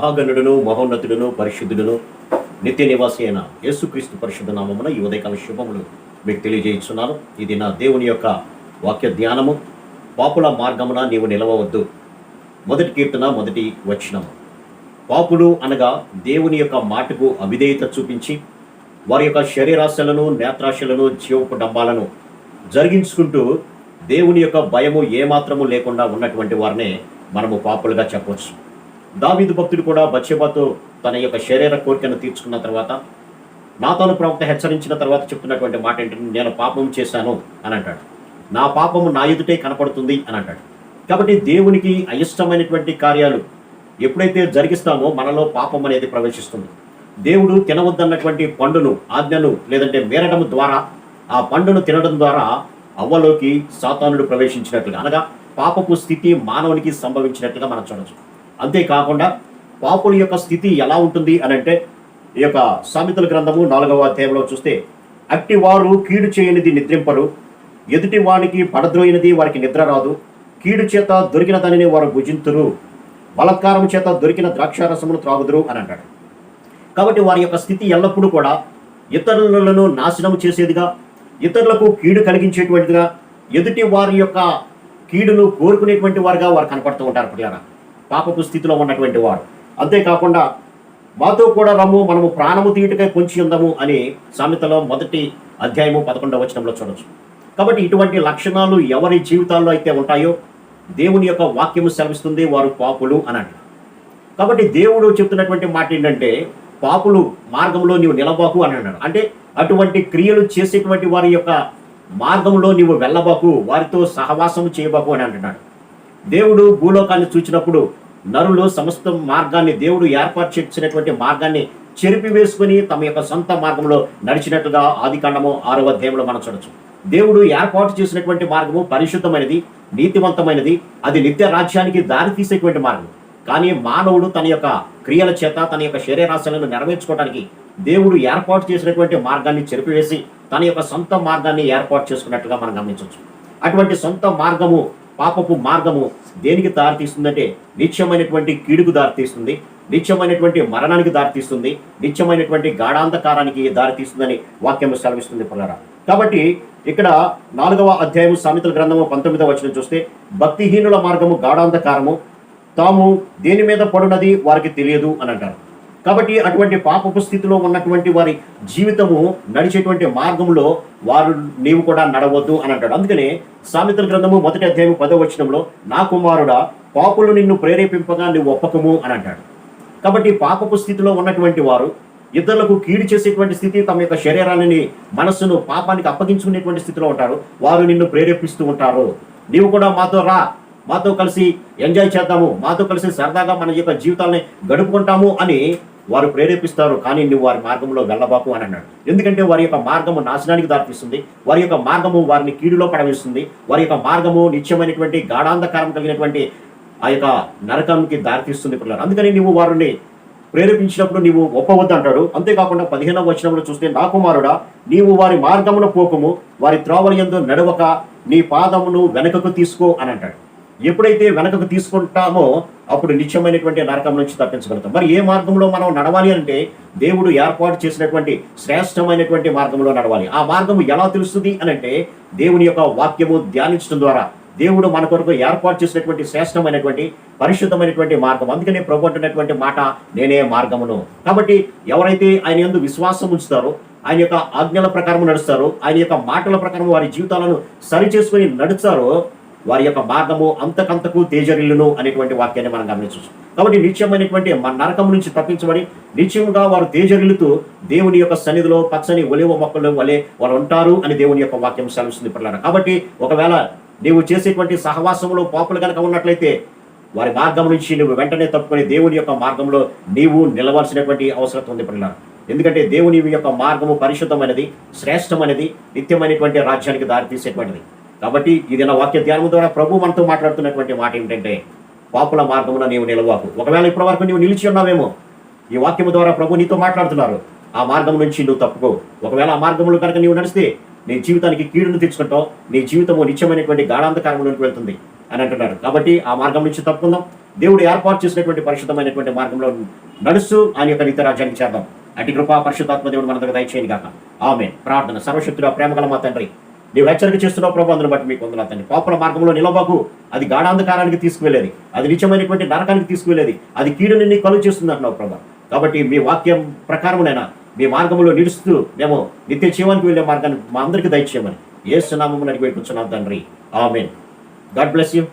మహాగణుడును మహోన్నతుడును పరిశుద్ధుడును నిత్య నివాసి అయిన యేసుక్రీస్తు పరిశుద్ధ నామమున ఈ ఉదయకాల శుభములు మీకు తెలియజేస్తున్నాను. ఇది నా దేవుని యొక్క వాక్య ధ్యానము. పాపుల మార్గమున నీవు నిలవవద్దు. మొదటి కీర్తన మొదటి వచనము. పాపులు అనగా దేవుని యొక్క మాటకు అవిధేయత చూపించి వారి యొక్క శరీరాశలను నేత్రాశలను జీవపు డబ్బాలను జరిగించుకుంటూ దేవుని యొక్క భయము ఏమాత్రము లేకుండా ఉన్నటువంటి వారినే మనము పాపులుగా చెప్పవచ్చు. దావీదు భక్తుడు కూడా బత్షెబాతో తన యొక్క శరీర కోరికను తీర్చుకున్న తర్వాత నాతోను ప్రవక్త హెచ్చరించిన తర్వాత చెప్తున్నటువంటి మాట ఏంటంటే నేను పాపం చేశాను అని అంటాడు. నా పాపము నా ఎదుటే కనపడుతుంది అని అంటాడు. కాబట్టి దేవునికి అయిష్టమైనటువంటి కార్యాలు ఎప్పుడైతే జరిగిస్తామో మనలో పాపం అనేది ప్రవేశిస్తుంది. దేవుడు తినవద్దన్నటువంటి పండును ఆజ్ఞను లేదంటే మేరడం ద్వారా ఆ పండును తినడం ద్వారా అవ్వలోకి సాతానుడు ప్రవేశించినట్లుగా అనగా పాపపు స్థితి మానవునికి సంభవించినట్లుగా మనం చూడవచ్చు అంతేకాకుండా పాపుల యొక్క స్థితి ఎలా ఉంటుంది అని అంటే ఈ యొక్క సామెతల గ్రంథము నాలుగవ అధ్యాయంలో చూస్తే అట్టివారు కీడు చేయనిది నిద్రింపరు ఎదుటి వానికి పడద్రోయినది వారికి నిద్ర రాదు కీడు చేత దొరికిన దానిని వారు భుజింతురు బలత్కారం చేత దొరికిన ద్రాక్షారసమును త్రాగుదురు అని అంటాడు. కాబట్టి వారి యొక్క స్థితి ఎల్లప్పుడూ కూడా ఇతరులను నాశనం చేసేదిగా ఇతరులకు కీడు కలిగించేటువంటిదిగా ఎదుటి వారి యొక్క కీడును కోరుకునేటువంటి వారుగా వారు కనపడుతూ ఉంటారు పిల్లరా పాపపు స్థితిలో ఉన్నటువంటి వాడు. అంతేకాకుండా మాతో కూడా రమ్ము మనము ప్రాణము తీయుటకై పొంచి ఉందము అని సామెతలో మొదటి అధ్యాయము పదకొండవ వచనంలో చూడొచ్చు. కాబట్టి ఇటువంటి లక్షణాలు ఎవరి జీవితాల్లో అయితే ఉంటాయో దేవుని యొక్క వాక్యము సెలవిస్తుంది వారు పాపులు అని కాబట్టి దేవుడు చెప్తున్నటువంటి మాట ఏంటంటే పాపులు మార్గంలో నీవు నిలబాకు అని అన్నాడు అంటే అటువంటి క్రియలు చేసేటువంటి వారి యొక్క మార్గంలో నీవు వెళ్ళబాకు వారితో సహవాసం చేయబాకు అని అంటున్నాడు దేవుడు భూలోకాన్ని చూచినప్పుడు నరులు సమస్త మార్గాన్ని దేవుడు ఏర్పాటు చేసినటువంటి మార్గాన్ని చెరిపివేసుకుని తమ యొక్క సొంత మార్గంలో నడిచినట్టుగా ఆదికాండము ఆరవ అధ్యాయంలో మనం చూడొచ్చు. దేవుడు ఏర్పాటు చేసినటువంటి మార్గము పరిశుద్ధమైనది నీతివంతమైనది అది నిత్య రాజ్యానికి దారి తీసేటువంటి మార్గం. కానీ మానవుడు తన యొక్క క్రియల చేత తన యొక్క శరీరాశలను నెరవేర్చుకోవడానికి దేవుడు ఏర్పాటు చేసినటువంటి మార్గాన్ని చెరిపివేసి తన యొక్క సొంత మార్గాన్ని ఏర్పాటు చేసుకున్నట్టుగా మనం గమనించవచ్చు. అటువంటి సొంత మార్గము పాపపు మార్గము దేనికి దారితీస్తుందంటే నిత్యమైనటువంటి కీడుకు దారితీస్తుంది. నిత్యమైనటువంటి మరణానికి దారితీస్తుంది. నిత్యమైనటువంటి గాఢాంధకారానికి దారితీస్తుందని వాక్యం సెలవిస్తుంది పుల్లరా. కాబట్టి ఇక్కడ నాలుగవ అధ్యాయము సామెతల గ్రంథము పంతొమ్మిదవ వచనం చూస్తే భక్తిహీనుల మార్గము గాఢాంధకారము తాము దేని మీద పడున్నది వారికి తెలియదు అని అంటారు. కాబట్టి అటువంటి పాపపు స్థితిలో ఉన్నటువంటి వారి జీవితము నడిచేటువంటి మార్గంలో వారు నీవు కూడా నడవద్దు అని అంటాడు. అందుకనే సామిత్ర గ్రంథము మొదటి అధ్యాయం పదవ వచనంలో నా కుమారుడా పాపులు నిన్ను ప్రేరేపింపగా నువ్వు ఒప్పకము అని అంటాడు. కాబట్టి పాపపు స్థితిలో ఉన్నటువంటి వారు ఇతరులకు కీడు చేసేటువంటి స్థితి తమ యొక్క శరీరాన్ని మనస్సును పాపానికి అప్పగించుకునేటువంటి స్థితిలో ఉంటారు. వారు నిన్ను ప్రేరేపిస్తూ ఉంటారు. నీవు కూడా మాతో రా మాతో కలిసి ఎంజాయ్ చేద్దాము మాతో కలిసి సరదాగా మన యొక్క జీవితాలని గడుపుకుంటాము అని వారు ప్రేరేపిస్తారు కానీ నువ్వు వారి మార్గంలో వెళ్ళబాకు అని అన్నాడు. ఎందుకంటే వారి యొక్క మార్గము నాశనానికి దారితీస్తుంది వారి యొక్క మార్గము వారిని కీడులో పడవేస్తుంది వారి యొక్క మార్గము నిత్యమైనటువంటి గాఢాంధకారం కలిగినటువంటి ఆ యొక్క నరకానికి దారితీస్తుంది పిల్లలు. అందుకని నువ్వు వారిని ప్రేరేపించినప్పుడు నీవు ఒప్పవద్దు అంటాడు. అంతేకాకుండా పదిహేనవ వచనంలో చూస్తే నా కుమారుడా నీవు వారి మార్గమున పోకము వారి త్రోవల ఎందు నడవక నీ పాదమును వెనకకు తీసుకో అని అంటాడు. ఎప్పుడైతే వెనకకు తీసుకుంటామో అప్పుడు నిత్యమైనటువంటి నరకం నుంచి తప్పించగలుగుతాం మరి ఏ మార్గంలో మనం నడవాలి అంటే దేవుడు ఏర్పాటు చేసినటువంటి శ్రేష్టమైనటువంటి మార్గంలో నడవాలి. ఆ మార్గము ఎలా తెలుస్తుంది అని అంటే దేవుని యొక్క వాక్యము ధ్యానించడం ద్వారా దేవుడు మన కొరకు ఏర్పాటు చేసినటువంటి శ్రేష్టమైనటువంటి పరిశుద్ధమైనటువంటి మార్గం. అందుకనే ప్రభు అంటున్నటువంటి మాట నేనే మార్గమును. కాబట్టి ఎవరైతే ఆయన ఎందు విశ్వాసం ఉంచుతారో ఆయన యొక్క ఆజ్ఞల ప్రకారం నడుస్తారో ఆయన యొక్క మాటల ప్రకారం వారి జీవితాలను సరిచేసుకుని నడుస్తారో వారి యొక్క మార్గము అంతకంతకు తేజరిల్లును అనేటువంటి వాక్యాన్ని మనం గమనించవచ్చు. కాబట్టి నిత్యమైనటువంటి మన నరకం నుంచి తప్పించబడి నిత్యముగా వారు తేజరిల్లుతూ దేవుని యొక్క సన్నిధిలో పచ్చని ఒలివ మొక్కలు వలె వారు ఉంటారు అని దేవుని యొక్క వాక్యం సెలవుస్తుంది పిల్లలు. కాబట్టి ఒకవేళ నీవు చేసేటువంటి సహవాసంలో పాపులు కనుక ఉన్నట్లయితే వారి మార్గం నుంచి నువ్వు వెంటనే తప్పుకొని దేవుని యొక్క మార్గంలో నీవు నిలవలసినటువంటి అవసరం ఉంది పిల్లలు. ఎందుకంటే దేవుని యొక్క మార్గము పరిశుద్ధమైనది శ్రేష్టమైనది నిత్యమైనటువంటి రాజ్యానికి దారితీసేటువంటిది. కాబట్టి ఇది నా వాక్య ధ్యానం ద్వారా ప్రభు మనతో మాట్లాడుతున్నటువంటి మాట ఏమిటంటే పాపుల మార్గమున నీవు నిలవాకు. ఒకవేళ ఇప్పటి వరకు నీవు నిలిచి ఉన్నావేమో ఈ వాక్యము ద్వారా ప్రభు నీతో మాట్లాడుతున్నారు. ఆ మార్గం నుంచి నువ్వు తప్పుకో. ఒకవేళ ఆ మార్గంలో కనుక నీవు నడిస్తే నీ జీవితానికి కీడును తెచ్చుకుంటావు. నీ జీవితము నిత్యమైనటువంటి గాఢాంధకారంలోకి వెళ్తుంది అని అంటున్నారు కాబట్టి ఆ మార్గం నుంచి తప్పుకుందాం. దేవుడు ఏర్పాటు చేసినటువంటి పరిశుద్ధమైనటువంటి మార్గంలో నడుస్తూ ఆయన యొక్క నిత్య రాజ్యాన్ని చేద్దాం అటు కృపా పరిశుద్ధాత్మ దేవుడు మన దగ్గర దయచేయని కాక ఆమె ప్రార్థన. సర్వశక్తుల ప్రేమగల మా తండ్రి. నీవు హెచ్చరిక చేస్తున్నావు ప్రభు అందును బట్టి మీకు వందన తండ్రి. పాపల మార్గంలో నిలబాకు అది గాఢాంధకారానికి తీసుకువెళ్ళేది. అది నిత్యమైనటువంటి నరకానికి తీసుకువెళ్ళేది. అది కీడుని నీ కలుగు చేస్తుంది అంటున్నావు ప్రభు. కాబట్టి మీ వాక్యం ప్రకారమునైనా మీ మార్గంలో నిలుస్తూ మేము నిత్య జీవానికి వెళ్ళే మార్గాన్ని మా అందరికీ దయచేయమని. ఏ సునామం అడిగి తండ్రి. ఆమెన్. God bless you.